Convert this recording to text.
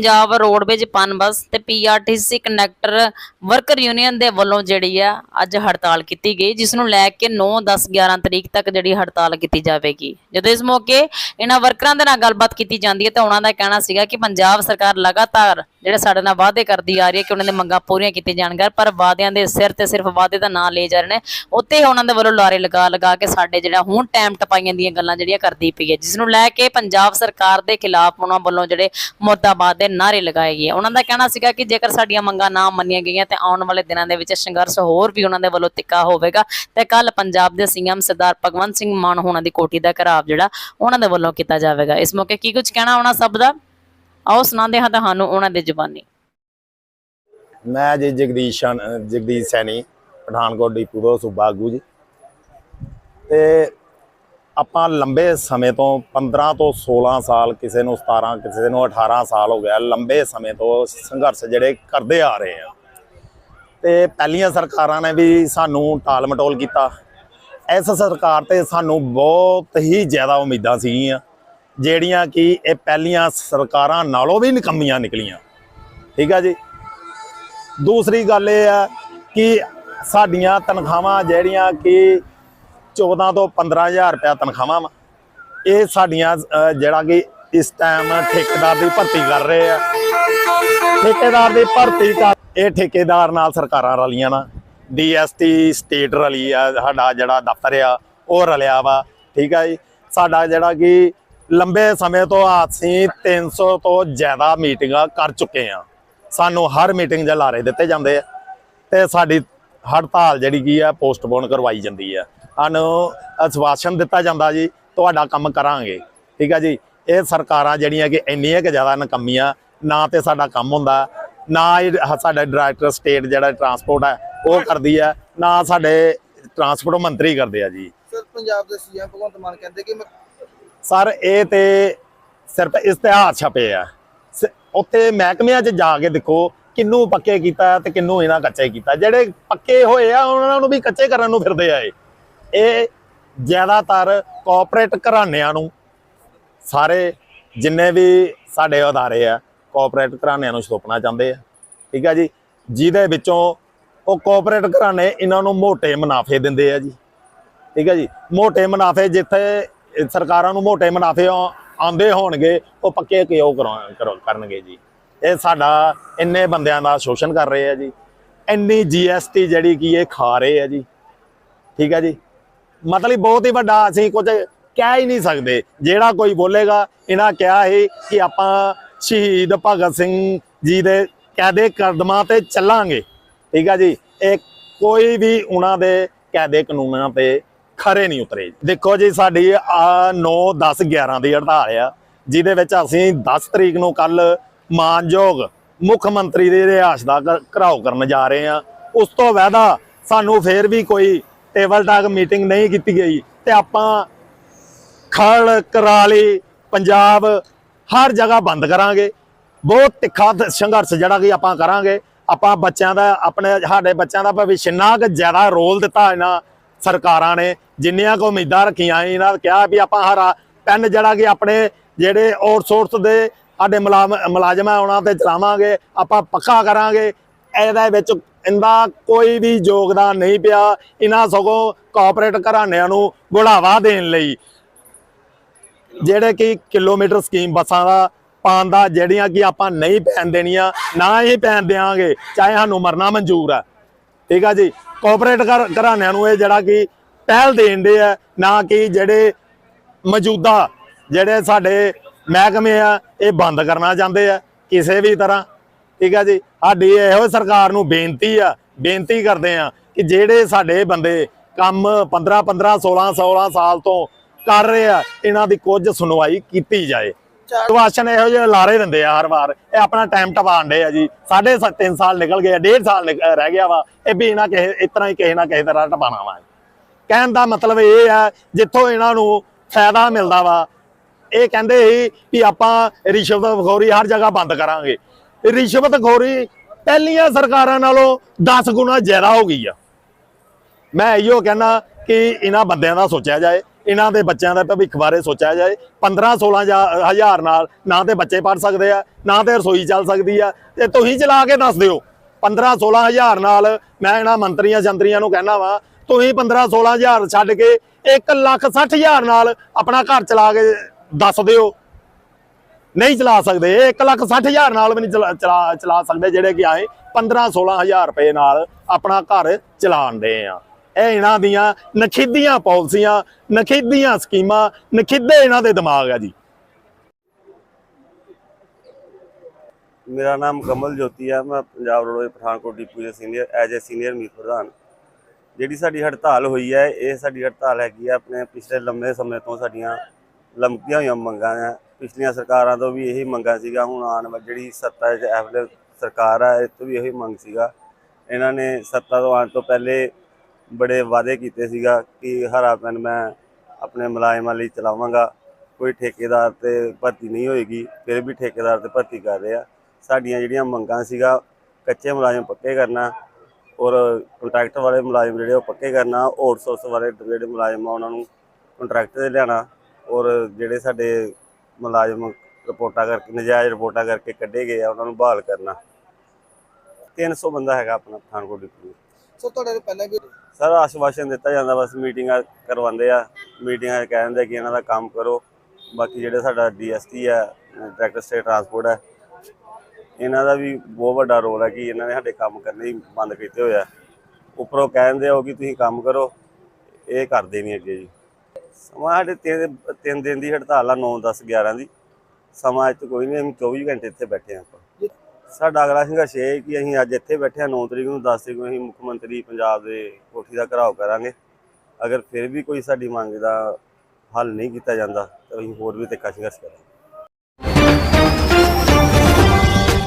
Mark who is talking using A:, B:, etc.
A: Punjab roadways Punbus ਤੇ PRTC conductor worker union ਦੇ ਵੱਲੋਂ ਜਿਹੜੀ ਆ ਅੱਜ ਹੜਤਾਲ ਕੀਤੀ ਗਈ, ਜਿਸ ਨੂੰ ਲੈ ਕੇ 9 10 11 ਤਰੀਕ ਤੱਕ ਜਿਹੜੀ ਹੜਤਾਲ ਕੀਤੀ ਜਾਵੇਗੀ। ਜਦੋਂ ਇਸ ਮੌਕੇ ਇਹਨਾਂ ਵਰਕਰਾਂ ਦੇ ਨਾਲ ਗੱਲਬਾਤ ਕੀਤੀ ਜਾਂਦੀ ਹੈ ਤਾਂ ਉਹਨਾਂ ਦਾ ਕਹਿਣਾ ਸੀਗਾ ਕਿ ਪੰਜਾਬ ਸਰਕਾਰ ਲਗਾਤਾਰ ਜਿਹੜੇ ਸਾਡੇ ਨਾਲ ਵਾਅਦੇ ਕਰਦੀ ਆ ਰਹੀ ਹੈ ਕਿ ਉਹਨਾਂ ਦੇ ਮੰਗਾਂ ਪੂਰੀਆਂ ਕੀਤੀਆਂ ਜਾਣਗੀਆਂ ਪਰ ਵਾਅਦਿਆਂ ਦੇ ਸਿਰ ਤੇ ਸਿਰਫ ਵਾਅਦੇ ਦਾ ਨਾਂ ਲਏ ਜਾ ਰਹੇ ਨੇ। ਉੱਤੇ ਉਹਨਾਂ ਦੇ ਵੱਲੋਂ ਲਾਰੇ ਲਗਾ ਲਗਾ ਕੇ ਸਾਡੇ ਜਿਹੜਾ ਹੁਣ ਟਾਈਮ ਟਪਾਈਆਂ ਦੀਆਂ ਗੱਲਾਂ ਜਿਹੜੀਆਂ ਕਰਦੀ ਪਈ ਹੈ, ਜਿਸ ਨੂੰ ਲੈ ਕੇ ਪੰਜਾਬ ਸਰਕਾਰ ਦੇ ਖਿਲਾਫ ਉਹਨਾਂ ਵੱਲੋਂ ਜਿਹੜੇ ਮੁਰਦਾਬਾਦ ਦੇ ਨਾਰੇ ਲਗਾਏ ਗਏ ਉਹਨਾਂ ਦਾ ਕਹਿਣਾ ਸੀਗਾ ਕਿ ਜੇਕਰ ਸਾਡੀਆਂ ਮੰਗਾਂ ਨਾ ਮੰਨੀਆਂ ਗਈਆਂ ਤੇ ਆਉਣ ਵਾਲੇ ਦਿਨਾਂ ਦੇ ਵਿੱਚ ਸੰਘਰਸ਼ ਹੋਰ ਵੀ ਉਹਨਾਂ ਦੇ ਵੱਲੋਂ ਤਿੱਖਾ ਹੋਵੇਗਾ ਤੇ ਕੱਲ ਪੰਜਾਬ ਦੇ ਸੀਐਮ ਸਰਦਾਰ ਭਗਵੰਤ ਸਿੰਘ ਮਾਨ ਹੋਣਾ ਦੀ ਕੋਠੀ ਦਾ ਘਰਾਵ ਜਿਹੜਾ ਉਹਨਾਂ ਦੇ ਵੱਲੋਂ ਕੀਤਾ ਜਾਵੇਗਾ। ਇਸ ਮੌਕੇ ਕੀ ਕੁਝ ਕਹਿਣਾ ਉਹਨਾਂ ਸਭ ਦਾ? ਆਓ ਸੁਣਾਉਂਦੇ ਹਾਂ ਤੁਹਾਨੂੰ ਉਹਨਾਂ ਦੇ ਜ਼ਬਾਨੀ।
B: ਮੈਂ ਜੀ ਜਗਦੀਸ਼ ਜਗਦੀਸ਼ ਸੈਣੀ, ਪਠਾਨਕੋਟ ਡਿਪੂ ਤੋਂ ਸੂਬਾ ਆਗੂ ਜੀ। ਤੇ ਆਪਾਂ ਲੰਬੇ ਸਮੇਂ ਤੋਂ 15 ਤੋਂ 16 ਸਾਲ, ਕਿਸੇ ਨੂੰ 17 ਕਿਸੇ ਨੂੰ 18 ਸਾਲ ਹੋ ਗਿਆ, ਲੰਬੇ ਸਮੇਂ ਤੋਂ ਸੰਘਰਸ਼ ਜਿਹੜੇ ਕਰਦੇ ਆ ਰਹੇ ਆ। ਤੇ ਪਹਿਲੀਆਂ ਸਰਕਾਰਾਂ ਨੇ ਵੀ ਸਾਨੂੰ ਟਾਲ ਮਟੋਲ ਕੀਤਾ। ਇਸ ਸਰਕਾਰ ਤੇ ਸਾਨੂੰ ਬਹੁਤ ਹੀ ਜ਼ਿਆਦਾ ਉਮੀਦਾਂ ਸੀਗੀਆਂ। ਜਿਹੜੀਆਂ ਕਿ ਇਹ ਪਹਿਲੀਆਂ ਸਰਕਾਰਾਂ ਨਾਲੋਂ ਵੀ ਨਿਕੰਮੀਆਂ ਨਿਕਲੀਆਂ। ਠੀਕ ਆ ਜੀ? ਦੂਸਰੀ ਗੱਲ ਇਹ ਆ ਕਿ ਸਾਡੀਆਂ ਤਨਖਾਹਾਂ ਜਿਹੜੀਆਂ ਕਿ 14 ਤੋਂ 15000 ਰੁਪਇਆ ਤਨਖਾਹਾਂ ਵਾ। ਇਹ ਸਾਡੀਆਂ ਜਿਹੜਾ ਕਿ ਇਸ ਟਾਈਮ ਠੇਕੇਦਾਰ ਦੀ ਭਰਤੀ ਕਰ ਰਹੇ ਆ। ਠੇਕੇਦਾਰ ਦੀ ਭਰਤੀ ਕਰ, ਇਹ ਠੇਕੇਦਾਰ ਨਾਲ ਸਰਕਾਰਾਂ ਰਲੀਆਂ ਨਾ। ਡੀਐਸਟੀ ਸਟੇਟ ਰਲੀ ਆ, ਸਾਡਾ ਜਿਹੜਾ ਦਫ਼ਤਰ ਆ, ਉਹ ਰਲਿਆ ਵਾ। ਠੀਕ ਆ ਜੀ? ਸਾਡਾ ਜਿਹੜਾ ਕਿ ਲੰਬੇ ਸਮੇਂ ਤੋਂ ਅਸੀਂ 300 ਤੋਂ ਜ਼ਿਆਦਾ ਮੀਟਿੰਗਾਂ ਕਰ ਚੁੱਕੇ ਆ ਸਾਨੂੰ ਹਰ ਮੀਟਿੰਗ ਦੇ ਲਾਰੇ ਦਿੱਤੇ ਜਾਂਦੇ ਆ ਤੇ ਸਾਡੀ ਹੜਤਾਲ ਜਿਹੜੀ ਕੀ ਆ ਪੋਸਟਪੋਨ ਕਰਵਾਈ ਜਾਂਦੀ ਆ। ਸਾਨੂੰ ਅਸਵਾਸ਼ਨ ਦਿੱਤਾ ਜਾਂਦਾ ਜੀ, ਤੁਹਾਡਾ ਕੰਮ ਕਰਾਂਗੇ। ਠੀਕ ਆ ਜੀ? ਇਹ ਸਰਕਾਰਾਂ ਜਿਹੜੀਆਂ ਕਿ ਇੰਨੀਆਂ ਕਿ ਜ਼ਿਆਦਾ ਨਕੰਮੀਆਂ, ਨਾ ਤੇ ਸਾਡਾ ਕੰਮ ਹੁੰਦਾ, ਨਾ ਹੀ ਸਾਡਾ ਡਾਇਰੈਕਟਰ ਸਟੇਟ ਜਿਹੜਾ ਟਰਾਂਸਪੋਰਟ ਹੈ ਉਹ ਕਰਦੀ ਹੈ ਨਾ ਸਾਡੇ ਟਰਾਂਸਪੋਰਟ ਮੰਤਰੀ ਕਰਦੇ ਆ ਜੀ।
C: ਸਰ, ਪੰਜਾਬ ਦੇ ਸੀਐਮ ਭਗਵੰਤ ਮਾਨ ਕਹਿੰਦੇ ਕਿ
B: ਸਰ, ਇਹ ਤੇ ਸਿਰਫ ਇਸ਼ਤਿਹਾਰ ਛਪੇ ਆ। ਉੱਥੇ ਮਹਿਕਮਿਆਂ 'ਚ ਜਾ ਕੇ ਦੇਖੋ ਕਿੰਨੂੰ ਪੱਕੇ ਕੀਤਾ ਤੇ ਕਿੰਨੂੰ ਇਹਨਾਂ ਕੱਚੇ ਕੀਤਾ। ਜਿਹੜੇ ਪੱਕੇ ਹੋਏ ਆ, ਉਹਨਾਂ ਨੂੰ ਵੀ ਕੱਚੇ ਕਰਨ ਨੂੰ ਫਿਰਦੇ ਆ ਇਹ। ਜ਼ਿਆਦਾਤਰ ਕਾਰਪੋਰੇਟ ਘਰਾਣਿਆਂ ਨੂੰ ਸਾਰੇ ਜਿੰਨੇ ਵੀ ਸਾਡੇ ਅਦਾਰੇ ਆ ਕਾਰਪੋਰੇਟ ਘਰਾਣਿਆਂ ਨੂੰ ਛੋਪਣਾ ਚਾਹੁੰਦੇ ਆ। ਠੀਕ ਆ ਜੀ? ਜਿਹਦੇ ਵਿੱਚੋਂ ਉਹ ਕਾਰਪੋਰੇਟ ਘਰਾਣੇ ਇਹਨਾਂ ਨੂੰ ਮੋٹے ਮੁਨਾਫੇ ਦਿੰਦੇ ਆ ਜੀ। ਠੀਕ ਆ ਜੀ? ਮੋٹے ਮੁਨਾਫੇ ਜਿੱਥੇ ਸਰਕਾਰਾਂ ਨੂੰ ਮੋਟੇ ਮੁਨਾਫੇ ਆਉਂਦੇ ਹੋਣਗੇ, ਉਹ ਪੱਕੇ ਕਿਉਂ ਕਰਾ- ਕਰੋ- ਕਰਨਗੇ ਜੀ? ਇਹ ਸਾਡਾ ਇੰਨੇ ਬੰਦਿਆਂ ਦਾ ਸ਼ੋਸ਼ਣ ਕਰ ਰਹੇ ਆ ਜੀ। ਇੰਨੀ ਜੀਐਸਟੀ ਜਿਹੜੀ ਕੀ ਇਹ ਖਾ ਰਹੇ ਆ ਜੀ। ਠੀਕ ਹੈ ਜੀ? ਮਤਲਬ ਬਹੁਤ ਹੀ ਵੱਡਾ ਅਸੀਂ ਕੁਝ ਕਹਿ ਹੀ ਨਹੀਂ ਸਕਦੇ। ਜਿਹੜਾ ਕੋਈ ਬੋਲੇਗਾ, ਇਹਨਾਂ ਕਿਹਾ ਹੈ ਕਿ ਆਪਾਂ ਸ਼ਹੀਦ ਭਗਤ ਸਿੰਘ ਜੀ ਦੇ ਕਾਇਦੇ ਕਦਮਾਂ ਤੇ ਚੱਲਾਂਗੇ। ਠੀਕ ਹੈ ਜੀ? ਇਹ ਕੋਈ ਵੀ ਉਹਨਾਂ ਦੇ ਕਾਇਦੇ ਕਾਨੂੰਨਾਂ ਤੇ ਖਰੇ ਨਹੀਂ ਉਤਰੇ ਦੇਖੋ ਜੀ, ਸਾਡੀ ਆ 9 10 11 ਦੀ ਹੜਤਾਲ ਆ, ਜਿਹਦੇ ਵਿੱਚ ਅਸੀਂ 10 ਤਰੀਕ ਨੂੰ ਕੱਲ ਮਾਨਯੋਗ ਮੁੱਖ ਮੰਤਰੀ ਦੇ ਰਿਹਾਇਸ਼ ਦਾ ਘਰਾਓ ਕਰਨ ਜਾ ਰਹੇ ਆ ਉਸ ਤੋਂ ਵਾਅਦਾ ਸਾਨੂੰ ਫੇਰ ਵੀ ਕੋਈ ਟੇਬਲ ਟਾਕ ਮੀਟਿੰਗ ਨਹੀਂ ਕੀਤੀ ਗਈ ਤੇ ਆਪਾਂ ਖਲ, ਕਰਾਲੀ, ਪੰਜਾਬ ਹਰ ਜਗ੍ਹਾ ਬੰਦ ਕਰਾਂਗੇ। ਬਹੁਤ ਤਿੱਖਾ ਸੰਘਰਸ਼ ਜਿਹੜਾ ਕਿ ਆਪਾਂ ਕਰਾਂਗੇ। ਆਪਾਂ ਬੱਚਿਆਂ ਦਾ, ਆਪਣੇ, ਸਾਡੇ ਬੱਚਿਆਂ ਦਾ ਭਵਿੱਖ ਇੰਨਾ ਕੁ ਜ਼ਿਆਦਾ ਰੋਲ ਦਿੱਤਾ ਇਹਨਾਂ ਸਰਕਾਰਾਂ ਨੇ ਜਿੰਨੀਆਂ ਕੋ ਉਮੀਦਾਂ ਰੱਖੀਆਂ ਇਹਨਾਂ ਕਿਹਾ ਵੀ ਆਪਾਂ ਹਰਾ ਪੈਨ ਜਿਹੜਾ ਕਿ ਆਪਣੇ ਜਿਹੜੇ ਆਊਟਸੋਰਸ ਦੇ ਸਾਡੇ ਮੁਲਾਮ- ਮੁਲਾਜ਼ਮ ਆ, ਉਹਨਾਂ ਤੇ ਚਲਾਵਾਂਗੇ, ਆਪਾਂ ਪੱਕਾ ਕਰਾਂਗੇ। ਇਹਦੇ ਵਿੱਚ ਇਹਦਾ ਕੋਈ ਵੀ ਯੋਗਦਾਨ ਨਹੀਂ ਪਿਆ, ਇਹਨਾਂ ਸਗੋਂ ਕਾਰਪੋਰੇਟ ਘਰਾਣਿਆਂ ਨੂੰ ਬੁੜਾਵਾ ਦੇਣ ਲਈ। ਜਿਹੜੇ ਕਿ ਕਿਲੋਮੀਟਰ ਸਕੀਮ ਬੱਸਾਂ ਦਾ ਪਾਉਣ ਦਾ, ਜਿਹੜੀਆਂ ਕਿ ਆਪਾਂ ਨਹੀਂ ਪੈਣ ਦੇਣੀਆਂ, ਨਾ ਹੀ ਪੈਣ ਦੇਾਂਗੇ ਚਾਹੇ ਸਾਨੂੰ ਮਰਨਾ ਮਨਜ਼ੂਰ ਆ। ਠੀਕ ਆ ਜੀ? ਕਾਰਪੋਰੇਟ ਘਰ- ਘਰਾਣਿਆਂ ਨੂੰ ਇਹ ਜਿਹੜਾ ਕਿ ਪਹਿਲ ਦੇਣ ਦੇ ਆ, ਨਾ ਕਿ ਜਿਹੜੇ ਮੌਜੂਦਾ, ਜਿਹੜੇ ਸਾਡੇ ਮਹਿਕਮੇ ਆ, ਇਹ ਬੰਦ ਕਰਨਾ ਚਾਹੁੰਦੇ ਆ, ਕਿਸੇ ਵੀ ਤਰ੍ਹਾਂ। ਠੀਕ ਆ ਜੀ? ਸਾਡੀ ਇਹੋ ਸਰਕਾਰ ਨੂੰ ਬੇਨਤੀ ਆ, ਬੇਨਤੀ ਕਰਦੇ ਆ ਕਿ ਜਿਹੜੇ ਸਾਡੇ ਬੰਦੇ ਕੰਮ 15 15 16 16 ਸਾਲ ਤੋਂ ਕਰ ਰਹੇ ਆ, ਇਹਨਾਂ ਦੀ ਕੁਝ ਸੁਣਵਾਈ ਕੀਤੀ ਜਾਏ। ਵਾਸ਼ਨ ਇਹੋ ਜਿਹੇ ਲਾਰੇ ਦਿੰਦੇ ਆ ਹਰ ਵਾਰ ਇਹ ਆਪਣਾ ਟਾਈਮ ਟਪਾਉਣ ਦੇ ਆ ਜੀ। ਸਾਢੇ ਸੱਤ- ਤਿੰਨ ਸਾਲ ਨਿਕਲ ਗਏ ਡੇਢ ਸਾਲ ਨਿਕ- ਰਹਿ ਗਿਆ ਵਾ। ਇਹ ਵੀ ਇਹਨਾਂ ਕਿਸੇ ਇਸ ਤਰ੍ਹਾਂ ਹੀ ਕਿਸੇ ਨਾ ਕਿਸੇ ਤਰ੍ਹਾਂ ਟਪਾਣਾ ਵਾ। ਕਹਿਣ ਦਾ ਮਤਲਬ ਇਹ ਆ, ਜਿੱਥੋਂ ਇਹਨਾਂ ਨੂੰ ਫਾਇਦਾ ਮਿਲਦਾ ਵਾ, ਇਹ ਕਹਿੰਦੇ ਸੀ ਵੀ ਆਪਾਂ ਰਿਸ਼ਵਤਖੋਰੀ ਹਰ ਜਗ੍ਹਾ ਬੰਦ ਕਰਾਂਗੇ। ਰਿਸ਼ਵਤਖੋਰੀ ਪਹਿਲੀਆਂ ਸਰਕਾਰਾਂ ਨਾਲੋਂ 10 ਗੁਣਾ ਜ਼ਿਆਦਾ ਹੋ ਗਈ ਆ। ਮੈਂ ਇਹੋ ਕਹਿੰਦਾ ਕਿ ਇਹਨਾਂ ਬੰਦਿਆਂ ਦਾ ਸੋਚਿਆ ਜਾਏ। ਇਹਨਾਂ ਦੇ ਬੱਚਿਆਂ ਦਾ ਭਵਿੱਖ ਬਾਰੇ ਸੋਚਿਆ ਜਾਏ 15 16 ਜਾ- ਹਜ਼ਾਰ ਨਾਲ ਨਾ ਤੇ ਬੱਚੇ ਪੜ ਸਕਦੇ ਆ, ਨਾ ਤੇ ਰਸੋਈ ਚੱਲ ਸਕਦੀ ਆ, ਤੇ ਤੁਸੀਂ ਚਲਾ ਕੇ ਦੱਸ ਦਿਓ। 15 16 ਹਜ਼ਾਰ ਨਾਲ ਮੈਂ ਇਹਨਾਂ ਮੰਤਰੀਆਂ ਜੰਤਰੀਆਂ ਨੂੰ ਕਹਿਣਾ ਵਾ, ਤੁਸੀਂ 15 16 ਹਜ਼ਾਰ ਛੱਡ ਕੇ 1 ਲੱਖ 60 ਹਜ਼ਾਰ ਨਾਲ ਆਪਣਾ ਘਰ ਚਲਾ ਕੇ ਦੱਸ ਦਿਓ। ਨਹੀਂ ਚਲਾ ਸਕਦੇ 1 ਲੱਖ 60 ਹਜ਼ਾਰ ਨਾਲ ਵੀ ਨਹੀਂ ਚਲਾ, ਚਲਾ- ਚਲਾ ਸਕਦੇ ਜਿਹੜੇ ਕਿ ਆਏ 15 16 ਹਜ਼ਾਰ ਰੁਪਏ ਨਾਲ ਆਪਣਾ ਘਰ ਚਲਾਉਂਦੇ ਆ। ਇਹ ਇਹਨਾਂ ਦੀਆਂ ਨਖਿੱਧੀਆਂ ਪਾਲਿਸੀਆਂ, ਨਖਿੱਧੀਆਂ ਸਕੀਮਾਂ, ਨਖਿੱਧੇ ਇਹਨਾਂ ਦੇ ਦਿਮਾਗ ਆ ਜੀ।
D: ਮੇਰਾ ਨਾਮ ਕਮਲ ਜੋਤੀ ਹੈ ਮੈਂ ਪੰਜਾਬ ਰੋਡਵੇਜ਼ ਪਠਾਨਕੋਟ ਡਿਪੂ ਦੇ ਸੀਨੀਅਰ, ਐਜ ਏ ਸੀਨੀਅਰ ਮੀਤ ਪ੍ਰਧਾਨ। ਜਿਹੜੀ ਸਾਡੀ ਹੜਤਾਲ ਹੋਈ ਹੈ, ਇਹ ਸਾਡੀ ਹੜਤਾਲ ਹੈਗੀ ਹੈ ਆਪਣੇ ਪਿਛਲੇ ਲੰਮੇ ਸਮੇਂ ਤੋਂ ਸਾਡੀਆਂ ਲੰਮੀਆਂ ਹੋਈਆਂ ਮੰਗਾਂ ਹੈ ਪਿਛਲੀਆਂ ਸਰਕਾਰਾਂ ਤੋਂ ਵੀ ਇਹੀ ਮੰਗਾਂ ਸੀਗਾ ਹੁਣ ਆਉਣ ਵਾਲੀ ਜਿਹੜੀ ਸੱਤਾ 'ਚ ਐਵਲੇ ਸਰਕਾਰ ਆ ਇਹ ਤੋਂ ਵੀ ਇਹੀ ਮੰਗ ਸੀਗਾ। ਇਹਨਾਂ ਨੇ ਸੱਤਾ ਤੋਂ ਆਉਣ ਤੋਂ ਪਹਿਲੇ ਬੜੇ ਵਾਅਦੇ ਕੀਤੇ ਸੀਗਾ ਕਿ ਹਰਾ ਪੈਨ ਮੈਂ ਆਪਣੇ ਮੁਲਾਜ਼ਮਾਂ ਲਈ ਚਲਾਵਾਂਗਾ, ਕੋਈ ਠੇਕੇਦਾਰ ਤੇ ਭਰਤੀ ਨਹੀਂ ਹੋਏਗੀ, ਫਿਰ ਵੀ ਠੇਕੇਦਾਰ ਤੇ ਭਰਤੀ ਕਰ ਰਹੇ ਆ। ਸਾਡੀਆਂ ਜਿਹੜੀਆਂ ਮੰਗਾਂ ਸੀਗਾ, ਕੱਚੇ ਮੁਲਾਜ਼ਮ ਪੱਕੇ ਕਰਨਾ ਔਰ ਕੰਟਰੈਕਟ ਵਾਲੇ ਮੁਲਾਜ਼ਮ ਜਿਹੜੇ ਉਹ ਪੱਕੇ ਕਰਨਾ ਆਊਟਸੋਰਸ ਵਾਲੇ ਜਿਹੜੇ ਮੁਲਾਜ਼ਮ ਆ ਉਹਨਾਂ ਨੂੰ ਕੰਟਰੈਕਟ ਤੇ ਲਿਆਣਾ ਔਰ ਜਿਹੜੇ ਸਾਡੇ ਮੁਲਾਜ਼ਮ ਰਿਪੋਰਟਾਂ ਕਰਕੇ, ਨਜਾਇਜ਼ ਰਿਪੋਰਟਾਂ ਕਰਕੇ ਕੱਢੇ ਗਏ ਆ, ਉਹਨਾਂ ਨੂੰ ਬਹਾਲ ਕਰਨਾ। 300 ਬੰਦਾ ਹੈਗਾ ਆਪਣਾ ਪਠਾਨਕੋਟ ਡਿਪਟੀ।
C: ਸੋ ਤੁਹਾਡੇ ਪਹਿਲਾਂ ਵੀ
D: ਸਰ, ਆਸ਼ਵਾਸਨ ਦਿੱਤਾ ਜਾਂਦਾ, ਬਸ ਮੀਟਿੰਗਾਂ ਕਰਵਾਉਂਦੇ ਆ। ਮੀਟਿੰਗਾਂ 'ਚ ਕਹਿ ਦਿੰਦੇ ਕਿ ਇਹਨਾਂ ਦਾ ਕੰਮ ਕਰੋ। ਬਾਕੀ ਜਿਹੜਾ ਸਾਡਾ ਡੀਐਸਟੀ ਹੈ ਡਾਇਰੈਕਟਰ ਸਟੇਟ ਟਰਾਂਸਪੋਰਟ ਹੈ ਇਹਨਾਂ ਦਾ ਵੀ ਬਹੁਤ ਵੱਡਾ ਰੋਲ ਹੈ ਕਿ ਇਹਨਾਂ ਨੇ ਸਾਡੇ ਕੰਮ ਕਰਨੇ ਹੀ ਬੰਦ ਕੀਤੇ ਹੋਏ ਆ। ਉੱਪਰੋਂ ਕਹਿੰਦੇ ਹੋ ਕਿ ਤੁਸੀਂ ਕੰਮ ਕਰੋ, ਇਹ ਕਰਦੇ ਨਹੀਂ ਅੱਗੇ ਜੀ। ਸਮਾਂ ਸਾਡੇ ਤਿੰਨ ਤਿੰਨ ਦਿਨ ਦੀ ਹੜਤਾਲ ਆ 9 10 11 ਦੀ। ਸਮਾਂ ਅੱਜ ਕੋਈ ਨਹੀਂ, ਅਸੀਂ 24 ਘੰਟੇ ਇੱਥੇ ਬੈਠੇ ਹਾਂ ਸਾਡਾ ਅਗਲਾ ਸੰਘਰਸ਼ ਇਹ ਹੈ ਕਿ ਅਸੀਂ ਅੱਜ ਇੱਥੇ ਬੈਠੇ ਹਾਂ 9 ਤਰੀਕ ਨੂੰ 10 ਤਰੀਕ ਨੂੰ ਅਸੀਂ ਮੁੱਖ ਮੰਤਰੀ ਪੰਜਾਬ ਦੇ ਕੋਠੀ ਦਾ ਘਰਾਓ ਕਰਾਂਗੇ। ਅਗਰ ਫਿਰ ਵੀ ਕੋਈ ਸਾਡੀ ਮੰਗ ਦਾ ਹੱਲ ਨਹੀਂ ਕੀਤਾ ਜਾਂਦਾ, ਤਾਂ ਅਸੀਂ ਹੋਰ ਵੀ ਤਿੱਖਾ ਸੰਘਰਸ਼ ਕਰਾਂਗੇ।